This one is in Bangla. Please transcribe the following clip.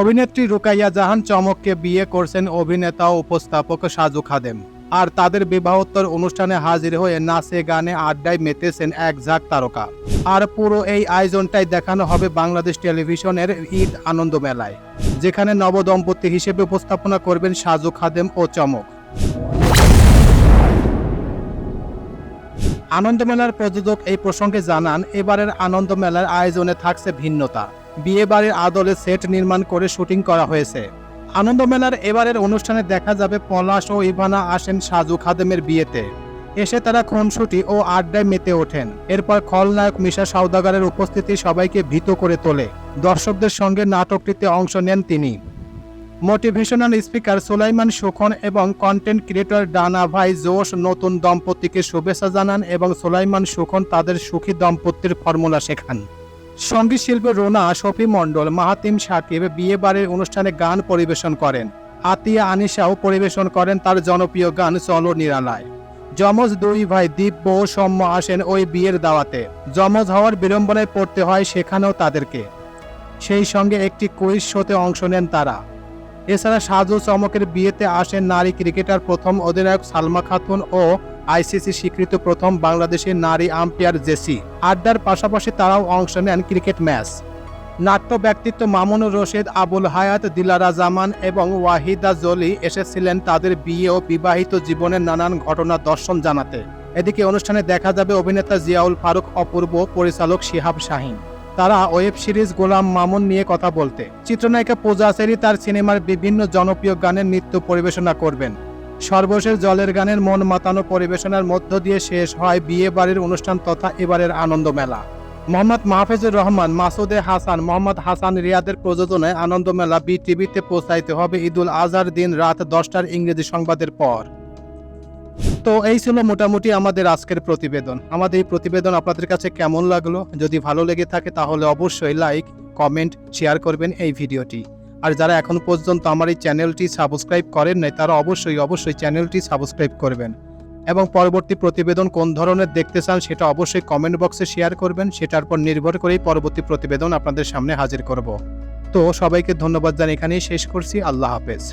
অভিনেত্রী রুকাইয়া জাহান চমককে বিয়ে করছেন অভিনেতা ও উপস্থাপক সাজু খাদেম। আর তাদের বিবাহোত্তর অনুষ্ঠানে হাজির হয়ে নাচে, গানে আড্ডায় মেতেছেন এক ঝাঁক তারকা। আর পুরো এই আয়োজনটাই দেখানো হবে বাংলাদেশ টেলিভিশনের ঈদ আনন্দ মেলায়, যেখানে নবদম্পতি হিসেবে উপস্থাপনা করবেন সাজু খাদেম ও চমক। আনন্দমেলার প্রযোজক এই প্রসঙ্গে জানান, এবারের আনন্দ মেলার আয়োজনে থাকছে ভিন্নতা। বিয়ে বাড়ির আদলে সেট নির্মাণ করে শুটিং করা হয়েছে। আনন্দ মেলার এবারের অনুষ্ঠানে দেখা যাবে পলাশ ও ইভানা আসেন সাজু খাদেমের বিয়েতে। এসে তারা খুনসুটি ও আড্ডায় মেতে ওঠেন। এরপর খলনায়ক মিশা সওদাগারের উপস্থিতি সবাইকে ভীত করে তোলে। দর্শকদের সঙ্গে নাটকটিতে অংশ নেন তিনি। মোটিভেশনাল স্পিকার সুলাইমান সুখন এবং কন্টেন্ট ক্রিয়েটর ডানা ভাই জোশ নতুন দম্পতিকে শুভেচ্ছা জানান এবং সুলাইমান সুখন তাদের সুখী দম্পতির ফর্মুলা শেখান। সংগীত শিল্পী রোনা শফি মণ্ডল, মাহাতিম সাকিব বিয়ে বাড়ির অনুষ্ঠানে গান পরিবেশন করেন। আতিয়া আনিশাও পরিবেশন করেন তার জনপ্রিয় গান চলো নিরালায়। যমজ দুই ভাই দিব্য ও সৌম্য আসেন ওই বিয়ের দাওয়াতে। যমজ হওয়ার বিড়ম্বনায় পড়তে হয় সেখানেও তাদেরকে। সেই সঙ্গে একটি কুইজ শোতে অংশ নেন তারা। এছাড়া সাজু চমকের বিয়েতে আসেন নারী ক্রিকেটার প্রথম অধিনায়ক সালমা খাতুন ও আইসিসি স্বীকৃত প্রথম বাংলাদেশের নারী আম্পায়ার জেসি। আড্ডার পাশাপাশি তারাও অংশ নেন ক্রিকেট ম্যাচ। নাট্য ব্যক্তিত্ব মামুনুর রশিদ, আবুল হায়াত, দিলারা জামান এবং ওয়াহিদা জলি এসেছিলেন তাদের বিয়ে ও বিবাহিত জীবনের নানান ঘটনা দর্শন জানাতে। এদিকে অনুষ্ঠানে দেখা যাবে অভিনেতা জিয়াউল ফারুক, অপূর্ব পরিচালক শিহাব শাহিন। তারা ওয়েব সিরিজ গোলাম মামুন নিয়ে কথা বলতে। চিত্রনায়িকা পূজা সেরি তার সিনেমার বিভিন্ন জনপ্রিয় গানের নৃত্য পরিবেশনা করবেন। সর্বশেষ জলের গানের মন মাতানো পরিবেশনার মধ্য দিয়ে শেষ হয় বিয়ে বাড়ির অনুষ্ঠান তথা এবারের আনন্দ মেলা। মোহাম্মদ মাহফিজুর রহমান, মাসুদে হাসান, মোহাম্মদ হাসান রিয়াদের প্রযোজনায় আনন্দ মেলা বি টিভিতে প্রচারিত হবে ঈদুল আজহার দিন রাত দশটার ইংরেজি সংবাদের পর। তো এই ছিল মোটামুটি আমাদের আজকের প্রতিবেদন। আমাদের এই প্রতিবেদন আপনাদের কাছে কেমন লাগল? যদি ভালো লেগে থাকে তাহলে অবশ্যই লাইক কমেন্ট শেয়ার করবেন এই ভিডিওটি। আর যারা এখন পর্যন্ত আমার এই চ্যানেলটি সাবস্ক্রাইব করেন নাই, তারা অবশ্যই অবশ্যই চ্যানেলটি সাবস্ক্রাইব করবেন। এবং পরবর্তী প্রতিবেদন কোন ধরনের দেখতে চান সেটা অবশ্যই কমেন্ট বক্সে শেয়ার করবেন, সেটার উপর নির্ভর করেই পরবর্তী প্রতিবেদন আপনাদের সামনে হাজির করব। তো সবাইকে ধন্যবাদ জানিয়ে এখানেই শেষ করছি। আল্লাহ হাফেজ।